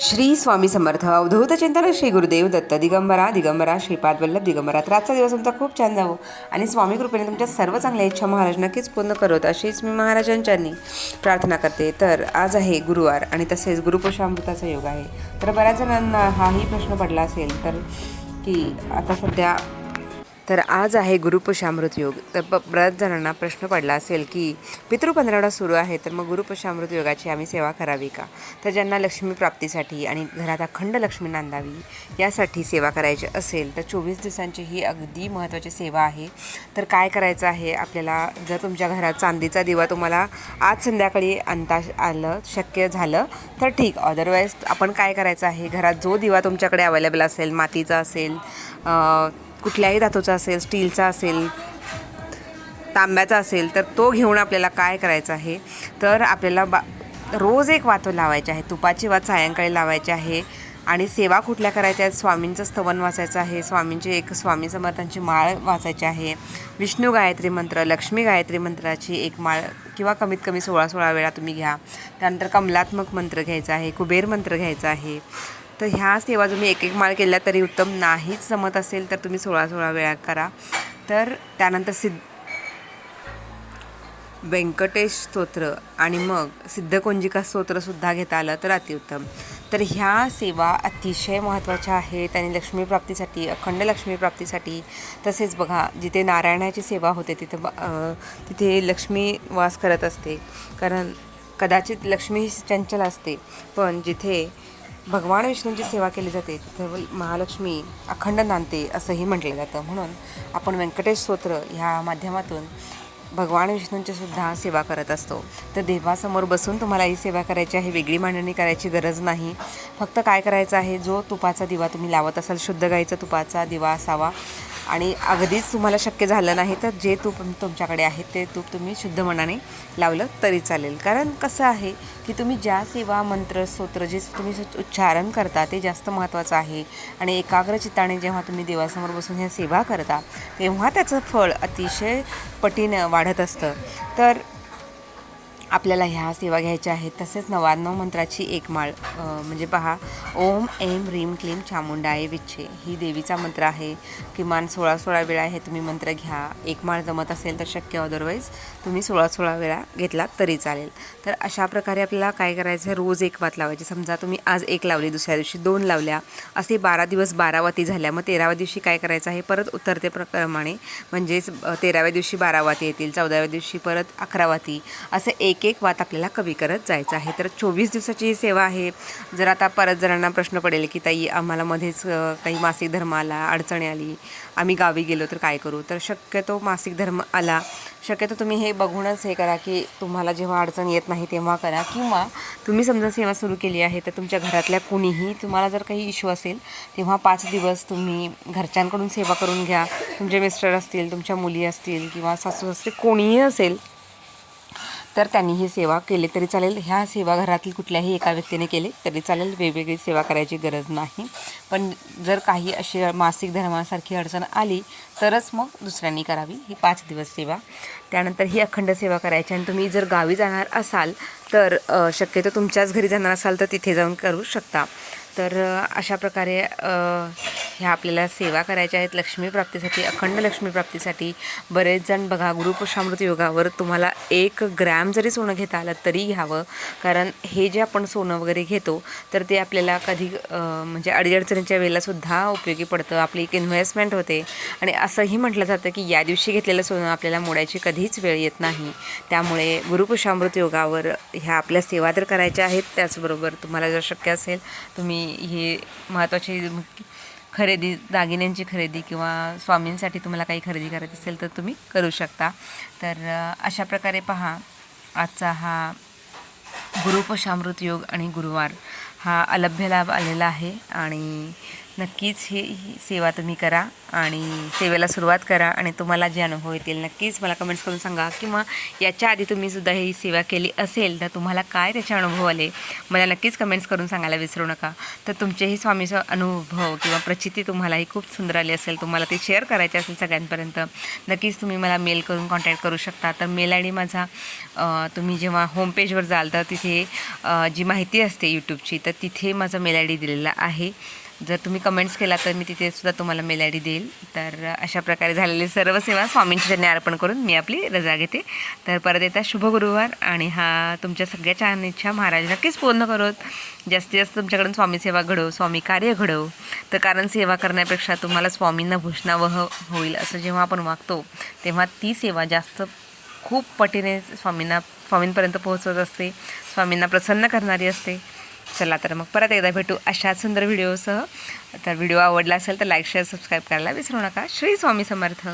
श्री स्वामी समर्थ. अवधूत चिंतन श्री गुरुदेव दत्त. दिगंबरा दिगंबरा श्रीपाद वल्लभ दिगंबरा. तर आजचा दिवस तुमचा खूप छान जावो. आणि स्वामी कृपेने तुमच्या सर्व चांगल्या इच्छा महाराज नक्कीच पूर्ण करत अशीच मी महाराजांच्यांनी प्रार्थना करते. तर आज आहे गुरुवार आणि तसेच गुरुपुषामृताचा योग आहे. तर बऱ्याच जणांना हाही प्रश्न पडला असेल तर की आता सध्या तर आज आहे गुरुपशामृत योग. तर ब बऱ्याच जणांना प्रश्न पडला असेल की पितृ पंधरवडा सुरू आहे तर मग गुरुपशामृत योगाची आम्ही सेवा करावी का? तर ज्यांना लक्ष्मी प्राप्तीसाठी आणि घरात अखंड लक्ष्मी नांदावी यासाठी सेवा करायची असेल तर चोवीस दिवसांची ही अगदी महत्त्वाची सेवा आहे. तर काय करायचं आहे? आपल्याला जर तुमच्या घरात चांदीचा दिवा तुम्हाला आज संध्याकाळी आणता आलं शक्य झालं तर ठीक. अदरवाईज आपण काय करायचं आहे? घरात जो दिवा तुमच्याकडे अवेलेबल असेल मातीचा असेल कुठल्याही धातूचा असेल स्टीलचा असेल तांब्याचा असेल तर तो घेऊन आपल्याला काय करायचं आहे? तर आपल्याला बा रोज एक वातो लावायची आहे तुपाची वात सायंकाळी लावायची आहे आणि सेवा कुठल्या करायच्या आहेत? स्वामींचं स्तवन वाचायचं आहे स्वामींची एक स्वामी समर्थांची माळ वाचायची आहे विष्णू गायत्री मंत्र लक्ष्मी गायत्री मंत्राची एक माळ किंवा कमीत कमी सोळा सोळा वेळा तुम्ही घ्या. त्यानंतर कमलात्मक मंत्र घ्यायचा आहे कुबेर मंत्र घ्यायचा आहे तर ह्या सेवा तुम्ही एक एक माळ केल्या तरी उत्तम. नाहीच जमत असेल तर तुम्ही सोळा सोळा वेळा करा. तर त्यानंतर सिद्ध व्यंकटेश स्तोत्र आणि मग सिद्धकोंजिका स्तोत्रसुद्धा घेता आलं तर अतिउत्तम. तर ह्या सेवा अतिशय महत्त्वाच्या आहेत आणि लक्ष्मीप्राप्तीसाठी अखंड लक्ष्मीप्राप्तीसाठी तसेच बघा जिथे नारायणाची सेवा होते तिथे ब- तिथे लक्ष्मी वास करत असते. कारण कदाचित लक्ष्मी चंचल असते पण जिथे भगवान विष्णूंची सेवा केली जाते तिथे महालक्ष्मी अखंड नांदते असंही म्हटलं जातं. म्हणून आपण व्यंकटेश स्तोत्र ह्या माध्यमातून भगवान विष्णूंची सुद्धा सेवा करत असतो. तर देवासमोर बसून तुम्हाला ही सेवा करायची आहे वेगळी मांडणी करायची गरज नाही. फक्त काय करायचं आहे जो तुपाचा दिवा तुम्ही लावत असाल शुद्ध गाईचा तुपाचा दिवा असावा आणि अगदीच तुम्हाला शक्य झालं नाही तर जे तूप तुमच्याकडे आहे ते तूप तुम्ही शुद्ध मनाने लावलं तरी चालेल. कारण कसं आहे की तुम्ही ज्या सेवा मंत्र स्तोत्र जे तुम्ही सु- उच्चारण करता ते जास्त महत्त्वाचं आहे. आणि एकाग्र चित्ताने जेव्हा तुम्ही देवासमोर बसून ह्या सेवा करता तेव्हा त्याचं फळ अतिशय पटीनं वाढत असतं. तर आपल्याला ह्या सेवा घ्यायच्या आहेत. तसेच नव्याण्णव मंत्राची एक माळ म्हणजे पहा ओम एम रीम क्लीम चामुंडाय विच्छे ही देवीचा मंत्र आहे. किमान सोळा सोळा वेळा हे तुम्ही मंत्र घ्या. एक माळ जमत असेल तर शक्य अदरवाईज तुम्ही सोळा सोळा वेळा घेतलात तरी चालेल. तर अशा प्रकारे आपल्याला काय करायचं आहे रोज एक वात लावायची. समजा तुम्ही आज एक लावली दुसऱ्या दिवशी दोन लावल्या. असे बारा दिवस बारावाती झाल्या. मग तेराव्या दिवशी काय करायचं आहे? परत उतरते प्रमाणे म्हणजेच तेराव्या दिवशी बारावाती येतील चौदाव्या दिवशी परत अकरा वाती. असं एक एक वात आपल्याला कमी करत जायचं आहे. तर चोवीस दिवसाची ही सेवा आहे. जर आता परत जणांना प्रश्न पडेल की ताई आम्हाला मध्येच काही मासिक धर्म आला अडचणी आली आम्ही गावी गेलो तर काय करू? तर शक्यतो मासिक धर्म आला. शक्यतो तुम्ही हे बघूनच हे करा की तुम्हाला जेव्हा अडचण येत नाही तेव्हा करा. किंवा तुम्ही समजा सेवा सुरू केली आहे तर तुमच्या घरातल्या कुणीही तुम्हाला जर काही इश्यू असेल तेव्हा पाच दिवस तुम्ही घरच्यांकडून सेवा करून घ्या. तुमचे मिस्टर असतील तुमच्या मुली असतील किंवा सासू सासरे कोणीही असेल तर त्यांनी ही सेवा केली तरी चालेल. ह्या सेवा घरातील कुठल्याही एका व्यक्तीने केले तरी चालेल. वेगवेगळी सेवा करायची गरज नाही. पण जर काही अशी मासिक धर्मासारखी अडचण आली तरच मग दुसऱ्यांनी करावी. ही पाच दिवस सेवा. त्यानंतर ही अखंड सेवा करायची. आणि तुम्ही जर गावी जाणार असाल तर शक्यतो तुमच्याच घरी जाणार असाल तर तिथे जाऊन करू शकता. तर अशा प्रकारे ह्या आपल्याला सेवा करायच्या आहेत लक्ष्मीप्राप्तीसाठी अखंड लक्ष्मीप्राप्तीसाठी बरेच जण बघा गुरुपुषामृत योगावर तुम्हाला एक ग्रॅम जरी सोनं घेता आलं तरी घ्यावं. कारण हे जे आपण सोनं वगैरे घेतो तर ते आपल्याला कधी म्हणजे अडीअडचणीच्या वेळेलासुद्धा उपयोगी पडतं. आपली एक इन्व्हेस्टमेंट होते. आणि असंही म्हटलं जातं की या दिवशी घेतलेलं सोनं आपल्याला मोडायची कधीच वेळ येत नाही. त्यामुळे गुरुपुषामृत योगावर ह्या आपल्या सेवा तर करायच्या आहेत त्याचबरोबर तुम्हाला जर शक्य असेल तुम्ही हे महत्त्वाची खरेदी दागिन्यांची खरेदी किंवा स्वामींसाठी तुम्हाला काही खरेदी करायची असेल तर तुम्ही करू शकता. तर अशा प्रकारे पहा आजचा हा गुरुपशामृत योग आणि गुरुवार हा अलभ्य लाभ आलेला आहे आणि नक्कीच ही ही सेवा तुम्ही करा आणि सेवेला सुरुवात करा आणि तुम्हाला जे अनुभव येतील नक्कीच मला कमेंट्स करून सांगा. किंवा याच्या आधी तुम्ही सुद्धा ही सेवा केली असेल तर तुम्हाला काय त्याचे अनुभव आले मला नक्कीच कमेंट्स करून सांगायला विसरू नका. तर तुमचेही स्वामीचा अनुभव किंवा प्रचिती तुम्हालाही खूप सुंदर आली असेल तुम्हाला ते शेअर करायचे असेल सगळ्यांपर्यंत नक्कीच तुम्ही मला मेल करून कॉन्टॅक्ट करू शकता. तर मेल आय डी माझा तुम्ही जेव्हा होमपेजवर जाल तर तिथे जी माहिती असते यूट्यूबची तर तिथे माझा मेल आय डी दिलेला आहे. जर तुम्ही कमेंट्स केला तर मी तिथे सुद्धा तुम्हाला मेल आय डी देईल. तर अशा प्रकारे झालेली सर्व सेवा स्वामींची त्यांनी अर्पण करून मी आपली रजा घेते. तर परत येता शुभ गुरुवार आणि हा तुमच्या सगळ्या छान इच्छा महाराज नक्कीच पूर्ण करोत. जास्तीत जास्त तुमच्याकडून स्वामी सेवा घडव स्वामी कार्य घडव तर कारण सेवा करण्यापेक्षा तुम्हाला स्वामींना भूषणावह होईल असं जेव्हा आपण वागतो तेव्हा ती सेवा जास्त खूप पटीने स्वामींना स्वामींपर्यंत पोहोचवत असते. स्वामींना प्रसन्न करणारी असते. चला तर मग परत एकदा भेटू अशा सुंदर व्हिडिओसह. तर व्हिडिओ आवडला असेल तर लाईक शेअर सबस्क्राईब करायला विसरू नका. श्री स्वामी समर्थ.